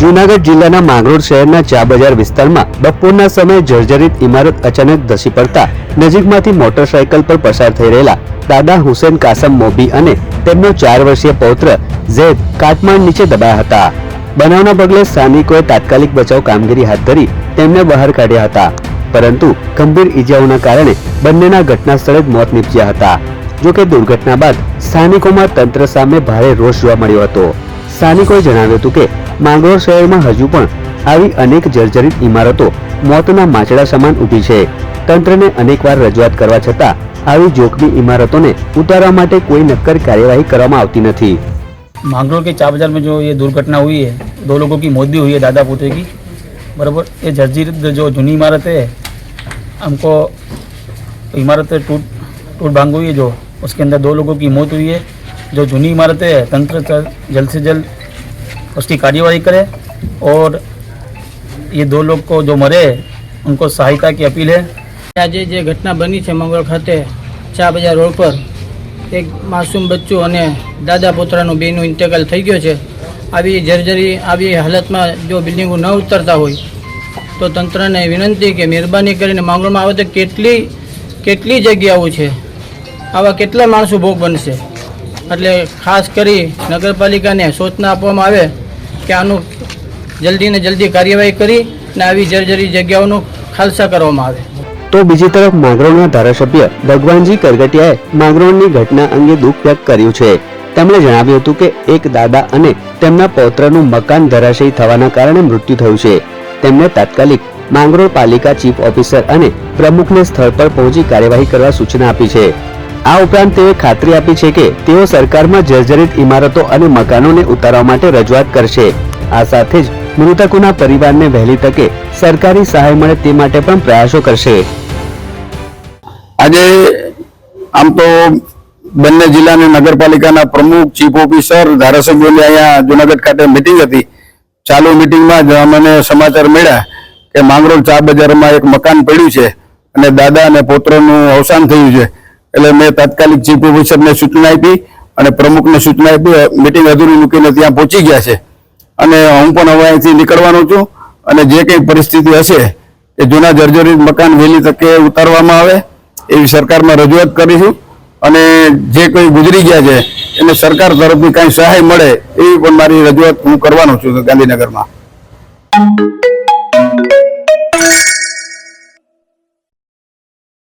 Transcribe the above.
જૂનાગઢ જિલ્લાના માંગરોળ શહેરના ચા બજાર વિસ્તારમાં બપોરના સમયે જર્જરિત ઇમારત અચાનક ધસી પડતા નજીકમાંથી મોટરસાયકલ પર પસાર થઈ રહેલા દાદા હુસેન કાસમ મોબી અને તેમનો ચાર વર્ષીય પૌત્ર ઝેદ કાટમાળ નીચે દબાયા હતા. બનાવના પગલે સ્થાનિકોએ તાત્કાલિક બચાવ કામગીરી હાથ ધરી તેમને બહાર કાઢ્યા હતા. પરંતુ ગંભીર ઈજાઓના કારણે બંનેના ઘટના સ્થળે જ મોત નીપજ્યા હતા. જો કે દુર્ઘટના બાદ સ્થાનિકોમાં તંત્ર સામે ભારે રોષ જોવા મળ્યો હતો. સ્થાનિકોએ જણાવ્યું હતું કે માંગરોળ શહેરમાં હજુ પણ આવી અનેક જર્જરિત ઇમારતો મોતના માચડા સમાન ઊભી છે તંત્રને અનેકવાર રજૂઆત કરવા છતાં આવી જોખમી ઇમારતોને ઉતારવા માટે કોઈ નક્કર કાર્યવાહી કરવામાં આવતી નથી मांगरोल के चार बाजार में जो ये दुर्घटना हुई है दो लोगों की मौत भी हुई है दादा पोते की बराबर ये जर्जरित जो जूनी इमारत है हमको इमारत टूट टूट भांग हुई है जो उसके अंदर दो लोगों की मौत हुई है जो जूनी इमारत है तंत्र च- जल्द से जल्द उसकी कार्यवाही करे और ये दो लोग को जो मरे उनको सहायता की अपील है આજે જે ઘટના બની છે મંગળ ખાતે ચા બજાર રોડ પર એક માસૂમ બચ્ચું અને દાદા પોતરાનું બેનું ઇન્તકાલ થઈ ગયો છે આવી જર્જરી આવી હાલતમાં જો બિલ્ડિંગો ન ઉતરતા હોય તો તંત્રને વિનંતી કે મહેરબાની કરીને માંગરોળમાં આવે તો કેટલી કેટલી જગ્યાઓ છે આવા કેટલા માણસો ભોગ બનશે એટલે ખાસ કરી નગરપાલિકાને સૂચના આપવામાં આવે કે આનું જલ્દી ને જલ્દી કાર્યવાહી કરી ને આવી જર્જરી જગ્યાઓનું ખાલસા કરવામાં આવે. તો બીજી તરફ માંગરોળના ધારાસભ્ય ભગવાનજી કરગટિયાએ માંગરોળની ઘટના અંગે દુઃખ વ્યક્ત કર્યું છે. તેમણે જણાવ્યું હતું કે એક દાદા અને તેમના પૌત્રનું મકાન ધરાશયી થવાના કારણે મૃત્યુ થયું છે. તેમણે તાત્કાલિક માંગરોળ પાલિકા ચીફ ઓફિસર અને પ્રમુખને સ્થળ પર પહોંચી કાર્યવાહી કરવા સૂચના આપી છે. આ ઉપરાંત તેઓએ ખાતરી આપી છે કે તેઓ સરકારમાં જર્જરિત ઇમારતો અને મકાનોને ઉતારવા માટે રજૂઆત કરશે. આ સાથે જ મૃતકોના પરિવારને વહેલી તકે સરકારી સહાય મળે તે માટે પણ પ્રયાસો કરશે. આજે આમ તો બંને જિલ્લાની નગરપાલિકાના પ્રમુખ, ચીફ ઓફિસર, ધારાસભ્યોની અહીંયા જુનાગઢ ખાતે મિટિંગ હતી. ચાલુ મિટિંગમાં જ અમને સમાચાર મળ્યા કે માંગરોળ ચા બજારમાં એક મકાન પડ્યું છે અને દાદા અને પૌત્રનું અવસાન થયું છે. એટલે મેં તાત્કાલિક ચીફ ઓફિસરને સૂચના આપી અને પ્રમુખને સૂચના આપી. મિટિંગ અધૂરી મૂકીને ત્યાં પહોંચી ગયા છે. અને હું પણ હવે અહીંથી નીકળવાનો છું અને જે કંઈ પરિસ્થિતિ હશે એ જૂના જર્જરિત મકાન વહેલી તકે ઉતારવામાં આવે એવી સરકારમાં રજૂઆત કરીશું. અને જે કોઈ ગુજરી ગયા છે, એને સરકાર તરફથી કાંઈ સહાય મળે એવી પણ મારી રજૂઆત હું કરવાનો છું ગાંધીનગરમાં.